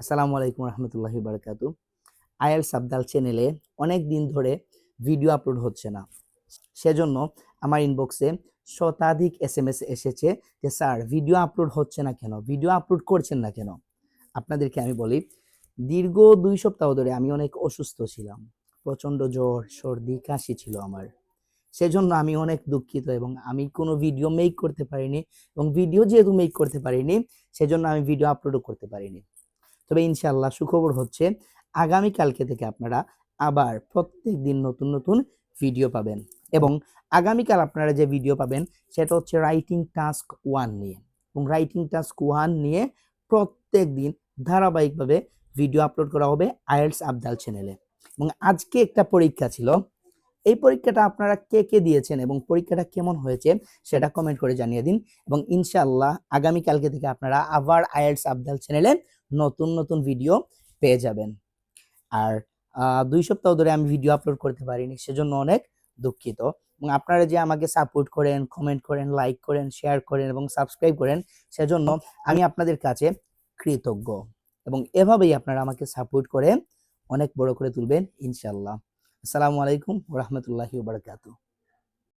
আসসালামু আলাইকুম রহমতুল্লাহ বারকাতু। আয়াল সাবদাল চ্যানেলে অনেক দিন ধরে ভিডিও আপলোড হচ্ছে না। সেজন্য আমার ইনবক্সে শতাধিক এস এম এস এসেছে যে, স্যার, ভিডিও আপলোড হচ্ছে না কেন? ভিডিও আপলোড করছেন না কেন? আপনাদেরকে আমি বলি, দীর্ঘ দুই সপ্তাহ ধরে আমি অনেক অসুস্থ ছিলাম। প্রচণ্ড জ্বর, সর্দি, কাশি ছিল আমার। সেজন্য আমি অনেক দুঃখিত এবং আমি কোনো ভিডিও মেক করতে পারিনি এবং ভিডিও যেহেতু মেক করতে পারিনি, সেজন্য আমি ভিডিও আপলোডও করতে পারিনি। তবে ইনশাল্লাহ সুখবর হচ্ছে আগামী কালকে থেকে আপনারা আবার প্রত্যেক দিন নতুন নতুন ভিডিও পাবেন। এবং আগামীকাল আপনারা যে ভিডিও পাবেন, সেটা হচ্ছে রাইটিং টাস্ক ওয়ান নিয়ে। এবং রাইটিং টাস্ক ওয়ান নিয়ে প্রত্যেক দিন ধারাবাহিকভাবে ভিডিও আপলোড করা হবে আয়েলস আবদাল চ্যানেলে এবং আজকে একটা পরীক্ষা ছিল। এই পরীক্ষাটা আপনারা কে কে দিয়েছেন এবং পরীক্ষাটা কেমন হয়েছে সেটা কমেন্ট করে জানিয়ে দিন। এবং ইনশাআল্লাহ আগামীকালকে থেকে আপনারা আবার আয়েলস আবদাল চ্যানেলে নতুন নতুন ভিডিও পেয়ে যাবেন। আর দুই সপ্তাহ ধরে আমি ভিডিও আপলোড করতে পারিনি, সেজন্য অনেক দুঃখিত। এবং আপনারা যে আমাকে সাপোর্ট করেন কমেন্ট করেন লাইক করেন শেয়ার করেন এবং সাবস্ক্রাইব করেন, সেজন্য আমি আপনাদের কাছে কৃতজ্ঞ। এবং এভাবেই আপনারা আমাকে সাপোর্ট করে অনেক বড় করে তুলবেন ইনশাল্লাহ আসসালামু আলাইকুম রহমতুল্লাহি বারকাতু